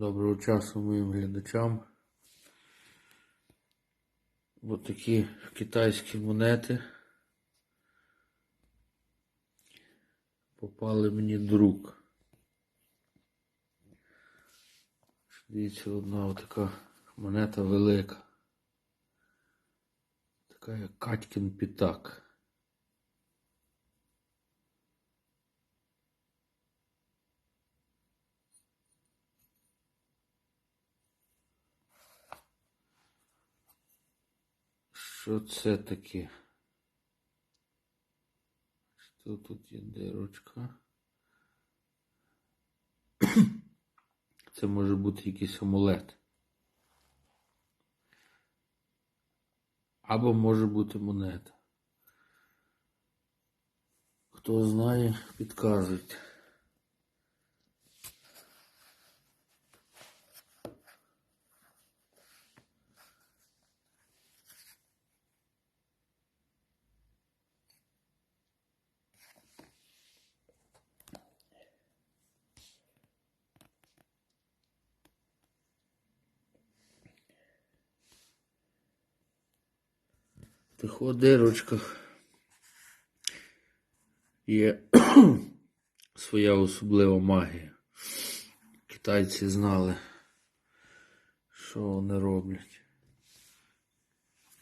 Доброго часу моїм глядачам. Ось такі китайські монети. Попали мені до рук. Дивіться, одна така монета велика. Така як Катькін пітак. Що це таке? Що тут є дирочка? Це може бути якийсь амулет. Або може бути монета. Хто знає, підказуйте. Тих дирочках є своя особлива магія. Китайці знали, що вони роблять.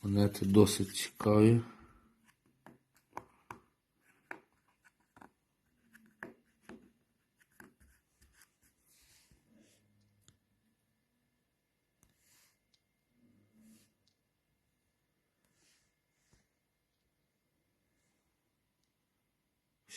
Монети досить цікаві.